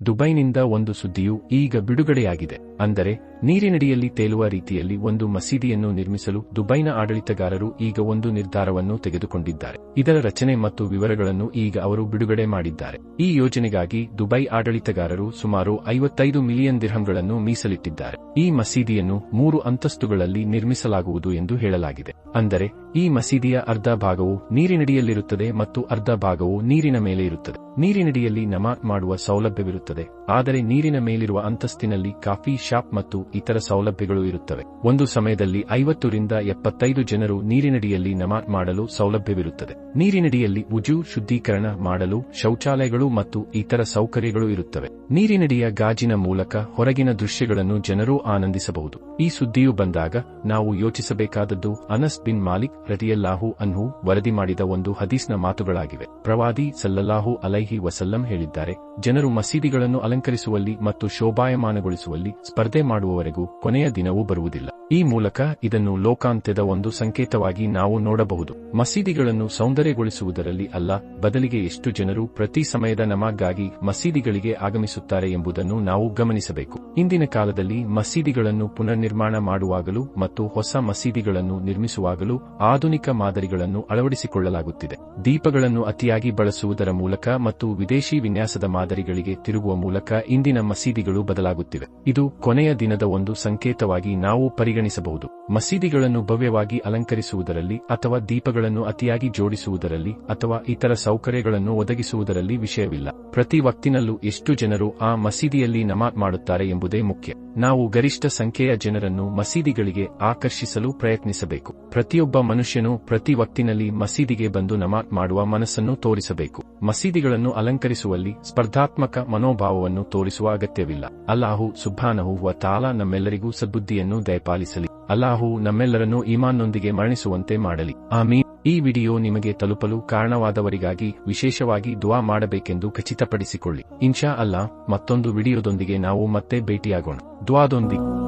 ದುಬೈನಿಂದ ಒಂದು ಸುದ್ದಿಯು ಈಗ ಬಿಡುಗಡೆಯಾಗಿದೆ. ಅಂದರೆ ನೀರಿನಡಿಯಲ್ಲಿ ತೇಲುವ ರೀತಿಯಲ್ಲಿ ಒಂದು ಮಸೀದಿಯನ್ನು ನಿರ್ಮಿಸಲು ದುಬೈನ ಆಡಳಿತಗಾರರು ಈಗ ಒಂದು ನಿರ್ಧಾರವನ್ನು ತೆಗೆದುಕೊಂಡಿದ್ದಾರೆ. ಇದರ ರಚನೆ ಮತ್ತು ವಿವರಗಳನ್ನು ಈಗ ಅವರು ಬಿಡುಗಡೆ ಮಾಡಿದ್ದಾರೆ. ಈ ಯೋಜನೆಗಾಗಿ ದುಬೈ ಆಡಳಿತಗಾರರು ಸುಮಾರು ಐವತ್ತೈದು ಮಿಲಿಯನ್ ದಿರ್ಹಂಗಳನ್ನು ಮೀಸಲಿಟ್ಟಿದ್ದಾರೆ. ಈ ಮಸೀದಿಯನ್ನು ಮೂರು ಅಂತಸ್ತುಗಳಲ್ಲಿ ನಿರ್ಮಿಸಲಾಗುವುದು ಎಂದು ಹೇಳಲಾಗಿದೆ. ಅಂದರೆ, ಈ ಮಸೀದಿಯ ಅರ್ಧ ಭಾಗವು ನೀರಿನಡಿಯಲ್ಲಿರುತ್ತದೆ ಮತ್ತು ಅರ್ಧ ಭಾಗವು ನೀರಿನ ಮೇಲೆ ಇರುತ್ತದೆ. ನೀರಿನಡಿಯಲ್ಲಿ ನಮಾಜ್ ಮಾಡುವ ಸೌಲಭ್ಯವಿರುತ್ತದೆ. ಆದರೆ ನೀರಿನ ಮೇಲಿರುವ ಅಂತಸ್ತಿನಲ್ಲಿ ಕಾಫಿ ಶಾಪ್ ಮತ್ತು ಇತರ ಸೌಲಭ್ಯಗಳು ಇರುತ್ತವೆ. ಒಂದು ಸಮಯದಲ್ಲಿ ಐವತ್ತರಿಂದ ಎಪ್ಪತ್ತೈದು ಜನರು ನೀರಿನಡಿಯಲ್ಲಿ ನಮಾಜ್ ಮಾಡಲು ಸೌಲಭ್ಯವಿರುತ್ತದೆ. ನೀರಿನಡಿಯಲ್ಲಿ ಉಜು, ಶುದ್ಧೀಕರಣ ಮಾಡಲು ಶೌಚಾಲಯಗಳು ಮತ್ತು ಇತರ ಸೌಕರ್ಯಗಳು ಇರುತ್ತವೆ. ನೀರಿನಡಿಯ ಗಾಜಿನ ಮೂಲಕ ಹೊರಗಿನ ದೃಶ್ಯಗಳನ್ನು ಜನರು ಆನಂದಿಸಬಹುದು. ಈ ಸುದ್ದಿಯು ಬಂದಾಗ ನಾವು ಯೋಚಿಸಬೇಕಾದದ್ದು ಅನಸ್ ಬಿನ್ ಮಾಲಿಕ್ ರಟಿಯಲ್ಲಾಹು ಅನ್ಹು ವರದಿ ಮಾಡಿದ ಒಂದು ಹದೀಸ್ನ ಮಾತುಗಳಾಗಿವೆ. ಪ್ರವಾದಿ ಸಲ್ಲಲ್ಲಾಹು ಅಲೈಹಿ ವಸಲ್ಲಂ ಹೇಳಿದ್ದಾರೆ, ಜನರು ಮಸೀದಿಗಳನ್ನು ಅಲಂಕರಿಸುವಲ್ಲಿ ಮತ್ತು ಶೋಭಾಯಮಾನಗೊಳಿಸುವಲ್ಲಿ ಸ್ಪರ್ಧೆ ಮಾಡುವವರೆಗೂ ಕೊನೆಯ ದಿನವೂ ಬರುವುದಿಲ್ಲ. ಈ ಮೂಲಕ ಇದನ್ನು ಲೋಕಾಂತ್ಯದ ಒಂದು ಸಂಕೇತವಾಗಿ ನಾವು ನೋಡಬಹುದು. ಮಸೀದಿಗಳನ್ನು ಸೌಂದರ್ಯಗೊಳಿಸುವುದರಲ್ಲಿ ಅಲ್ಲ, ಬದಲಿಗೆ ಎಷ್ಟು ಜನರು ಪ್ರತಿ ಸಮಯದ ನಮಗಾಗಿ ಮಸೀದಿಗಳಿಗೆ ಆಗಮಿಸುತ್ತಾರೆ ಎಂಬುದನ್ನು ನಾವು ಗಮನಿಸಬೇಕು. ಇಂದಿನ ಕಾಲದಲ್ಲಿ ಮಸೀದಿಗಳನ್ನು ಪುನರ್ನಿರ್ಮಾಣ ಮಾಡುವಾಗಲೂ ಮತ್ತು ಹೊಸ ಮಸೀದಿಗಳನ್ನು ನಿರ್ಮಿಸುವಾಗಲೂ ಆಧುನಿಕ ಮಾದರಿಗಳನ್ನು ಅಳವಡಿಸಿಕೊಳ್ಳಲಾಗುತ್ತಿದೆ. ದೀಪಗಳನ್ನು ಅತಿಯಾಗಿ ಬಳಸುವುದರ ಮೂಲಕ ಮತ್ತು ವಿದೇಶಿ ವಿನ್ಯಾಸದ ಮಾದರಿಗಳಿಗೆ ತಿರುಗುವ ಮೂಲಕ ಇಂದಿನ ಮಸೀದಿಗಳು ಬದಲಾಗುತ್ತಿವೆ. ಇದು ಕೊನೆಯ ದಿನದ ಒಂದು ಸಂಕೇತವಾಗಿ ನಾವು ಪರಿಗಣಿಸಬಹುದು. ಮಸೀದಿಗಳನ್ನು ಭವ್ಯವಾಗಿ ಅಲಂಕರಿಸುವುದರಲ್ಲಿ ಅಥವಾ ದೀಪಗಳನ್ನು ಅತಿಯಾಗಿ ಜೋಡಿಸುವುದರಲ್ಲಿ ಅಥವಾ ಇತರ ಸೌಕರ್ಯಗಳನ್ನು ಒದಗಿಸುವುದರಲ್ಲಿ ವಿಷಯವಿಲ್ಲ. ಪ್ರತಿ ವಕ್ತಿನಲ್ಲೂ ಎಷ್ಟು ಜನರು ಆ ಮಸೀದಿಯಲ್ಲಿ ನಮಾಜ್ ಮಾಡುತ್ತಾರೆ ಎಂಬುದೇ ಮುಖ್ಯ. ನಾವು ಗರಿಷ್ಠ ಸಂಖ್ಯೆಯ ಜನರನ್ನು ಮಸೀದಿಗಳಿಗೆ ಆಕರ್ಷಿಸಲು ಪ್ರಯತ್ನಿಸಬೇಕು. ಪ್ರತಿಯೊಬ್ಬ ಮನುಷ್ಯನು ಪ್ರತಿ ವಕ್ತಿನಲ್ಲಿ ಮಸೀದಿಗೆ ಬಂದು ನಮಾಜ್ ಮಾಡುವ ಮನಸ್ಸನ್ನು ತೋರಿಸಬೇಕು. ಮಸೀದಿಗಳನ್ನು ಅಲಂಕರಿಸುವಲ್ಲಿ ಸ್ಪರ್ಧಾತ್ಮಕ ಮನೋಭಾವವನ್ನು ತೋರಿಸುವ ಅಗತ್ಯವಿಲ್ಲ. ಅಲ್ಲಾಹು ಸುಭಾನಹು ವ ತಾಲ ನಮ್ಮೆಲ್ಲರಿಗೂ ಸದ್ಬುದ್ಧಿಯನ್ನು ದಯಪಾಲಿಸಲಿ. ಅಲ್ಲಾಹು ನಮ್ಮೆಲ್ಲರನ್ನೂ ಈಮಾನ್ನೊಂದಿಗೆ ಮರಣಿಸುವಂತೆ ಮಾಡಲಿ. ಆಮೀನ್. ಈ ವಿಡಿಯೋ ನಿಮಗೆ ತಲುಪಲು ಕಾರಣವಾದವರಿಗಾಗಿ ವಿಶೇಷವಾಗಿ ದುವಾ ಮಾಡಬೇಕೆಂದು ಖಚಿತಪಡಿಸಿಕೊಳ್ಳಿ. ಇನ್ಶಾ ಅಲ್ಲಾ ಮತ್ತೊಂದು ವಿಡಿಯೋದೊಂದಿಗೆ ನಾವು ಮತ್ತೆ ಭೇಟಿಯಾಗೋಣ. ದುವಾದೊಂದಿಗೆ